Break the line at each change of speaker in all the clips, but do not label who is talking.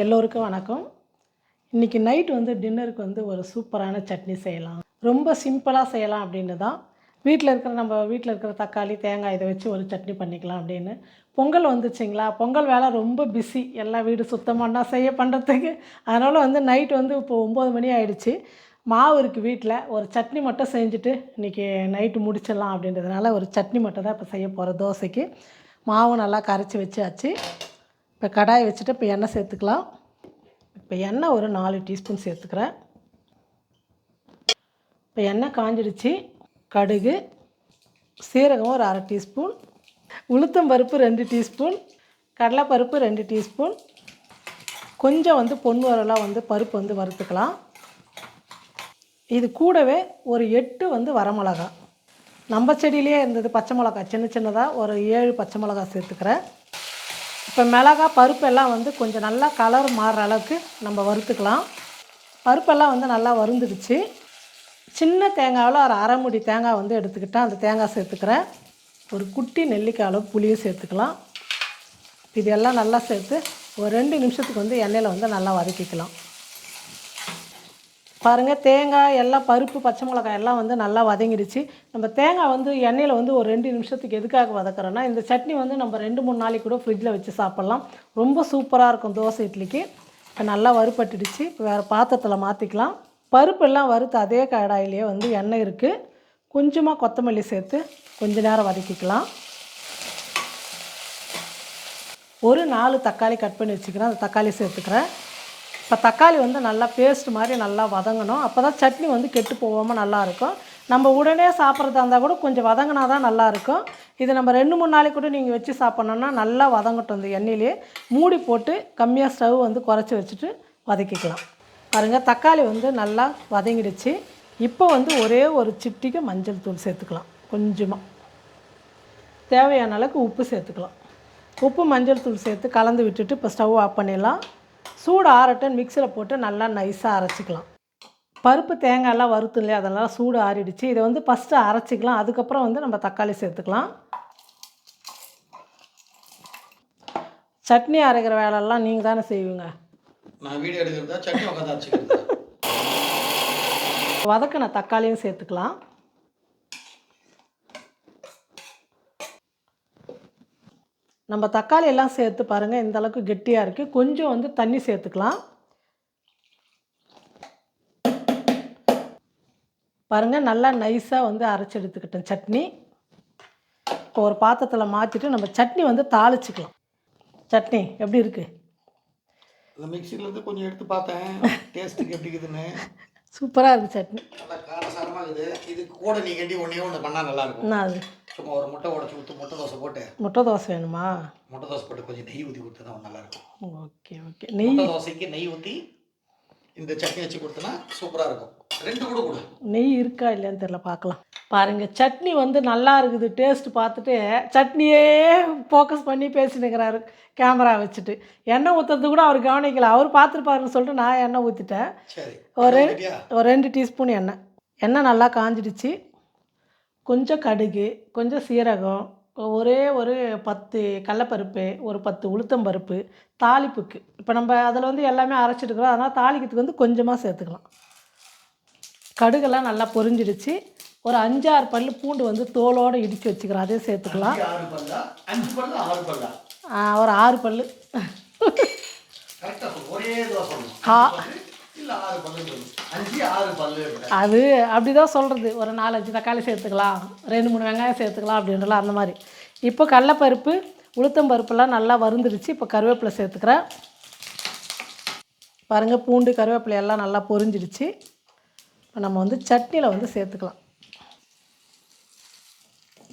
எல்லோருக்கும் வணக்கம். இன்றைக்கி நைட் வந்து டின்னருக்கு வந்து ஒரு சூப்பரான சட்னி செய்யலாம். ரொம்ப சிம்பிளாக செய்யலாம் அப்படின்னு தான் வீட்டில் இருக்கிற நம்ம வீட்டில் இருக்கிற தக்காளி தேங்காய் இதை வச்சு ஒரு சட்னி பண்ணிக்கலாம் அப்படின்னு. பொங்கல் வந்துச்சுங்களா? பொங்கல் வேலை ரொம்ப பிஸி எல்லா வீடு சுத்தமாக செய்ய பண்ணுறதுக்கு அதனால் வந்து நைட் வந்து இப்போ ஒம்பது மணி ஆயிடுச்சு. மாவு இருக்குது வீட்டில் ஒரு சட்னி மட்டும் செஞ்சுட்டு இன்றைக்கி நைட்டு முடிச்சிடலாம் அப்படின்றதுனால ஒரு சட்னி மட்டும் தான் இப்போ செய்ய போகிறோம் தோசைக்கு. மாவு நல்லா கரைச்சி வச்சாச்சு. இப்போ கடாய் வச்சுட்டு இப்போ எண்ணெய் சேர்த்துக்கலாம். இப்போ எண்ணெய் ஒரு நாலு டீஸ்பூன் சேர்த்துக்கிறேன். இப்போ எண்ணெய் காஞ்சிடுச்சு. கடுகு சீரகம் ஒரு அரை டீஸ்பூன். உளுத்தம் பருப்பு ரெண்டு டீஸ்பூன். கடலைப்பருப்பு ரெண்டு டீஸ்பூன். கொஞ்சம் வந்து பொன் வரலாம் வந்து பருப்பு வந்து வறுத்துக்கலாம். இது கூடவே ஒரு எட்டு வந்து வரமிளகா. நம்ம செடியிலே இருந்தது பச்சை மிளகா சின்ன சின்னதாக ஒரு ஏழு பச்சை மிளகா சேர்த்துக்கிறேன். இப்போ மிளகா பருப்பெல்லாம் வந்து கொஞ்சம் நல்லா கலர் மாறுற அளவுக்கு நம்ம வறுத்துக்கலாம். பருப்பெல்லாம் வந்து நல்லா வறுந்துடுச்சு. சின்ன தேங்காவில் ஒரு அரை முடி தேங்காய் வந்து எடுத்துக்கிட்டேன். அந்த தேங்காய் சேர்த்துக்கிறேன் ஒரு குட்டி நெல்லிக்காய் அளவு புளியும் சேர்த்துக்கலாம். இது எல்லாம் நல்லா சேர்த்து ஒரு ரெண்டு நிமிஷத்துக்கு வந்து எண்ணெயில் வந்து நல்லா வதக்கிக்கலாம். பாருங்கள் தேங்காய் எல்லாம் பருப்பு பச்சை மிளகாய் எல்லாம் வந்து நல்லா வதங்கிடுச்சு. நம்ம தேங்காய் வந்து எண்ணெயில் வந்து ஒரு ரெண்டு நிமிஷத்துக்கு எதுக்காக வதக்குறோன்னா இந்த சட்னி வந்து நம்ம ரெண்டு மூணு நாளைக்கு கூட ஃப்ரிட்ஜில் வச்சு சாப்பிட்லாம். ரொம்ப சூப்பராக இருக்கும் தோசை இட்லிக்கு. இப்போ நல்லா வறுப்பட்டுடுச்சு இப்போ வேறு பாத்திரத்தில் மாற்றிக்கலாம் பருப்பெல்லாம் வறுத்து அதே கடாயிலேயே வந்து எண்ணெய் இருக்குது கொஞ்சமாக கொத்தமல்லி சேர்த்து கொஞ்ச நேரம் வதக்கிக்கலாம். ஒரு நாலு தக்காளி கட் பண்ணி வச்சுக்கிறேன். அந்த தக்காளி சேர்த்துக்கிறேன். இப்போ தக்காளி வந்து நல்லா பேஸ்ட் மாதிரி நல்லா வதங்கணும். அப்போ தான் சட்னி வந்து கெட்டு போகாமல் நல்லாயிருக்கும் நம்ம உடனே சாப்பிட்றதா இருந்தால் கூட கொஞ்சம் வதங்கினா தான் நல்லாயிருக்கும் இது நம்ம ரெண்டு மூணு நாளைக்கு கூட நீங்கள் வச்சு சாப்பிட்ணுன்னா நல்லா வதங்கட்டும் இந்த எண்ணெயிலே. மூடி போட்டு கம்மியாக ஸ்டவ் வந்து குறைச்சி வச்சுட்டு வதக்கிக்கலாம். பாருங்கள் தக்காளி வந்து நல்லா வதங்கிடுச்சு. இப்போ வந்து ஒரே ஒரு சிட்டிக்கு மஞ்சள் தூள் சேர்த்துக்கலாம். கொஞ்சமாக தேவையான அளவுக்கு உப்பு சேர்த்துக்கலாம். உப்பு மஞ்சள் தூள் சேர்த்து கலந்து விட்டுட்டு இப்போ ஸ்டவ் ஆஃப் பண்ணிடலாம். சூடு ஆறட்டும் மிக்சியில் போட்டு நல்லா நைஸாக அரைச்சிக்கலாம். பருப்பு தேங்காயெல்லாம் வறுத்து இல்லையா? அதெல்லாம் சூடு ஆறிடுச்சு. இதை வந்து ஃபஸ்ட்டு அரைச்சிக்கலாம். அதுக்கப்புறம் வந்து நம்ம தக்காளி சேர்த்துக்கலாம். சட்னி அரைக்கிற வேலையெல்லாம் நீங்கள் தானே செய்வீங்க? வதக்கின தக்காளியும் சேர்த்துக்கலாம். நம்ம தக்காளி எல்லாம் சேர்த்து பாருங்கள் இந்த அளவுக்கு கெட்டியாக இருக்குது கொஞ்சம் வந்து தண்ணி சேர்த்துக்கலாம். பாருங்கள் நல்லா நைஸாக வந்து அரைச்சி எடுத்துக்கிட்டேன் சட்னி. இப்போ ஒரு பாத்திரத்தில் மாற்றிட்டு நம்ம சட்னி வந்து தாளிச்சுக்கலாம். சட்னி எப்படி இருக்குது
இந்த மிக்சில இருந்து கொஞ்சம் எடுத்து பார்த்தேன். டேஸ்ட்டுக்கு எப்படி இருக்குதுன்னு.
சூப்பராக இருக்குது சட்னி.
நல்லா காரசாரமாக இருக்குது. இதுக்கு கூட நீ கண்டி ஒன்றே ஒன்று பண்ணால் நல்லா இருக்கும்.
என்ன அது
சும்மா ஒரு முட்டை உடச்சி ஊற்று முட்டை தோசை போட்டு.
முட்டை தோசை வேணுமா?
முட்டை தோசை போட்டு கொஞ்சம் நெய் ஊற்றி கொடுத்தா தான் நல்லா இருக்கும்.
Okay okay. நெய்
முட்டை தோசைக்கு நெய் ஊற்றி இந்த சட்னி வச்சு கொடுத்தனா சூப்பராக இருக்கும். ரெண்டு கூட கொடு.
நெய் இருக்கா இல்லையான்னு தெரியல பார்க்கலாம். பாருங்கள் சட்னி வந்து நல்லா இருக்குது டேஸ்ட் பார்த்துட்டு சட்னியே ஃபோக்கஸ் பண்ணி பேசினுக்கிறாரு கேமரா வச்சுட்டு. எண்ணெய் ஊற்றுறது கூட அவர் கவனிக்கல. அவர் பார்த்துருப்பாருன்னு சொல்லிட்டு நான் எண்ணெய் ஊற்றிட்டேன் ஒரு? ஒரு ரெண்டு டீஸ்பூன் எண்ணெய். எண்ணெய் நல்லா காஞ்சிடுச்சு. கொஞ்சம் கடுகு கொஞ்சம் சீரகம் ஒரே ஒரு பத்து கடலப்பருப்பு ஒரு பத்து உளுத்தம்பருப்பு தாளிப்புக்கு. இப்போ நம்ம அதில் வந்து எல்லாமே அரைச்சிட்டுக்கிறோம் அதனால் தாளிக்கிறதுக்கு வந்து கொஞ்சமாக சேர்த்துக்கலாம். கடுகெல்லாம் நல்லா பொரிஞ்சிடுச்சு. ஒரு அஞ்சாறு பல் பூண்டு வந்து தோலோடு இடித்து வச்சுக்கிறோம் அதையும் சேர்த்துக்கலாம். ஒரு ஆறு பல் ஆ. அது அப்படிதான் சொல்கிறது ஒரு நாலஞ்சு தக்காளி சேர்த்துக்கலாம். ரெண்டு மூணு வெங்காயம் சேர்த்துக்கலாம் அப்படின்றலாம் அந்த மாதிரி. இப்போ கடலப்பருப்பு உளுத்தம் பருப்புலாம் நல்லா வருந்துருச்சு இப்போ கருவேப்பிலை சேர்த்துக்கிறேன் பாருங்கள் பூண்டு கருவேப்பிலை எல்லாம் நல்லா பொரிஞ்சிடுச்சு இப்போ நம்ம வந்து சட்னியில் வந்து சேர்த்துக்கலாம்.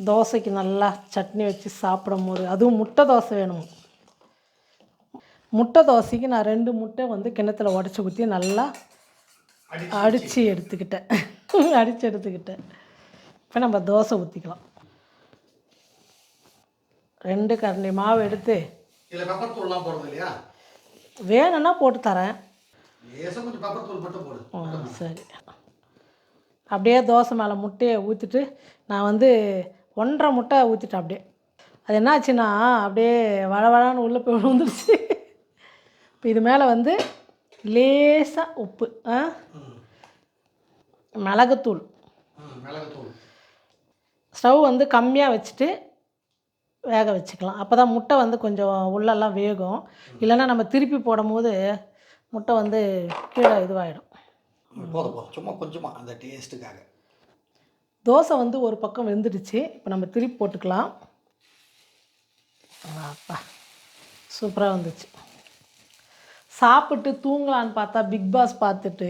தோசைக்கு நல்லா சட்னி வச்சு சாப்பிடும் போது அதுவும் முட்டை தோசை வேணும் முட்டை தோசைக்கு நான் ரெண்டு முட்டை வந்து கிணத்துல உடச்சி ஊற்றி நல்லா அடித்து எடுத்துக்கிட்டேன். அடித்து எடுத்துக்கிட்டேன். இப்போ நம்ம தோசை ஊற்றிக்கலாம் ரெண்டு கரண்டி மாவு எடுத்து வேணும்னா போட்டு தரேன். சரி. அப்படியே தோசை மேலே முட்டையை ஊற்றிட்டு நான் வந்து ஒன்றரை முட்டை ஊற்றிட்டேன் அப்படியே. அது என்னாச்சுன்னா அப்படியே வள வளன்னு உள்ளே போய் விழுந்துருச்சு. இப்போ இது மேலே வந்து லேசாக உப்பு ஆ? மிளகுத்தூள். ஸ்டவ் வந்து கம்மியாக வச்சுட்டு வேக வச்சுக்கலாம். அப்போ தான் முட்டை வந்து கொஞ்சம் உள்ளெல்லாம் வேகும். இல்லைன்னா நம்ம திருப்பி போடும்போது முட்டை வந்து கீழே இதுவாகிடும்
போதும் போதும். சும்மா கொஞ்சமாக அந்த டேஸ்ட்டுக்காக
தோசை வந்து ஒரு பக்கம் வெந்துடுச்சு. இப்போ நம்ம திருப்பி போட்டுக்கலாம். அப்பா. சூப்பராக வந்துச்சு. சாப்பிட்டு தூங்கலான்னு பார்த்தா பிக் பாஸ் பார்த்துட்டு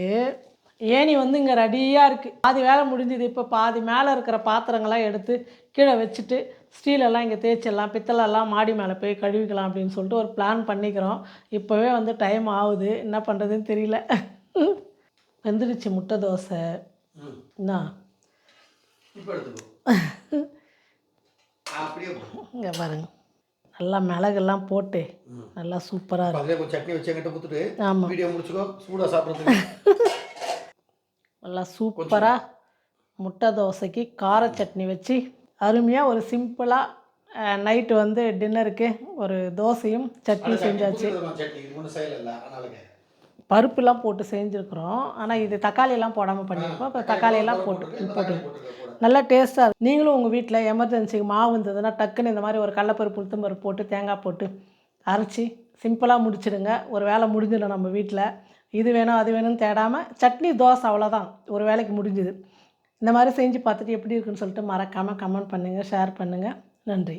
ஏணி வந்து இங்கே ரெடியாக இருக்குது பாதி வேலை முடிஞ்சுது. இப்போ பாதி மேலே இருக்கிற பாத்திரங்கள்லாம் எடுத்து கீழே வச்சுட்டு ஸ்டீலெல்லாம் இங்கே தேய்ச்சிடலாம் பித்தளெல்லாம் மாடி மேலே போய் கழுவிக்கலாம் அப்படின்னு சொல்லிட்டு ஒரு பிளான் பண்ணிக்கிறோம். இப்போவே வந்து டைம் ஆகுது. என்ன பண்ணுறதுன்னு தெரியல. வெந்துடுச்சு முட்டை தோசை. என்ன இங்கே பாருங்க. நல்லா மிளகெல்லாம் போட்டு. நல்லா சூப்பராக இருக்கும்
கொஞ்சம் சட்னி வச்சு என்கிட்ட கொடுத்துட்டு
ஆமாம்
வீடியோ முடிச்சுக்கோ சூடாக சாப்பிட்றதுக்கு.
நல்லா சூப்பராக முட்டை தோசைக்கு கார சட்னி வச்சு அருமையாக ஒரு சிம்பிளாக நைட்டு வந்து டின்னருக்கு ஒரு தோசையும் சட்னி செஞ்சாச்சு. பருப்புலாம் போட்டு செஞ்சுருக்குறோம். ஆனால் இது தக்காளியெல்லாம் போடாமல் பண்ணியிருக்கோம் இப்போ தக்காளியெல்லாம் போட்டு போட்டு நல்லா டேஸ்ட்டாக இருக்கும் நீங்களும் உங்கள் வீட்டில் எமர்ஜென்சிக்கு மாவு இருந்ததுன்னா டக்குன்னு இந்த மாதிரி ஒரு கடலப்பருப்பு உளுத்தம்பருப்பு போட்டு தேங்காய் போட்டு அரைச்சி சிம்பிளாக முடிச்சிடுங்க. ஒரு வேலை முடிஞ்சிடும் நம்ம வீட்டில் இது வேணும் அது வேணும்னு தேடாமல் சட்னி தோசை அவ்வளோதான் ஒரு வேலைக்கு முடிஞ்சுது. இந்த மாதிரி செஞ்சு பார்த்துட்டு எப்படி இருக்குன்னு சொல்லிட்டு மறக்காமல் கமெண்ட் பண்ணுங்கள் ஷேர் பண்ணுங்கள் நன்றி.